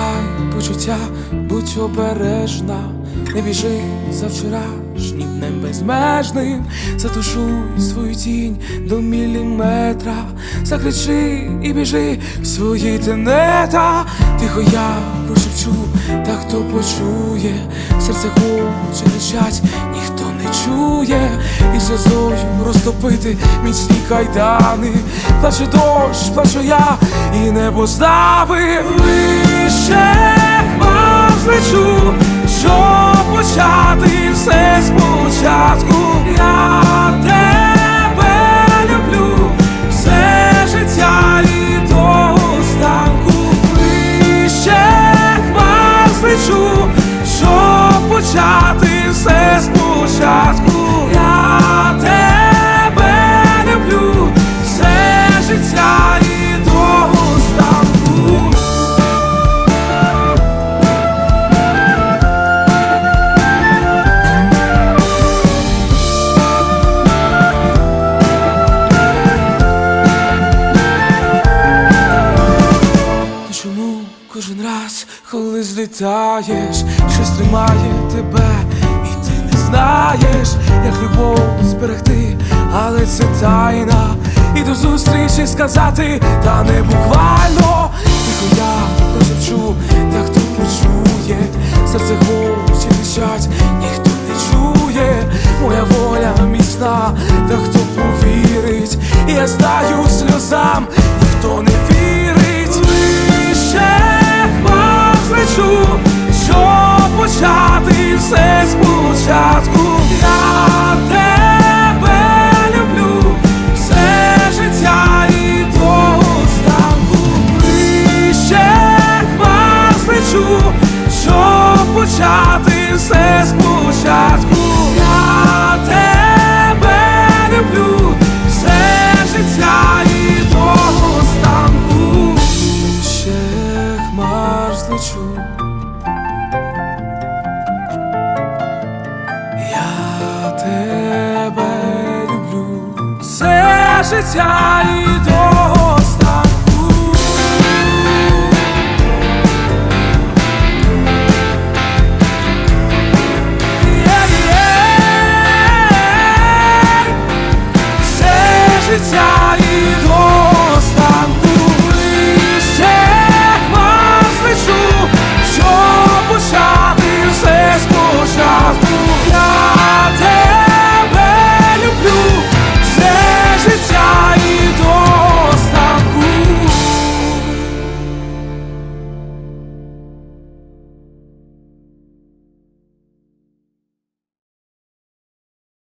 Благай почуття, будь обережна, не біжи за вчорашнім днем безмежним, затушуй свою тінь до міліметра, закричи і біжи в свої тенета, тихо я прошепчу, та хто почує, серце хоче кричать, ніхто не чує, і сльозою розтопити міцні кайдани, плаче дощ, плачу я, і небо стави вище хмар злечу, щоб почати все коли злітаєш, щось тримає тебе, і ти не знаєш, як любов зберегти, але це тайна. І до зустрічі сказати, та не буквально. Тихо я прошепчу, та хто почує, серце хоче кричать, ніхто не чує, моя воля міцна, та хто повірить, я знаю сльозам, ніхто не вірить. Все спочатку. Я тебе люблю, все життя і до останку. Ще хмар. Я тебе люблю, все життя і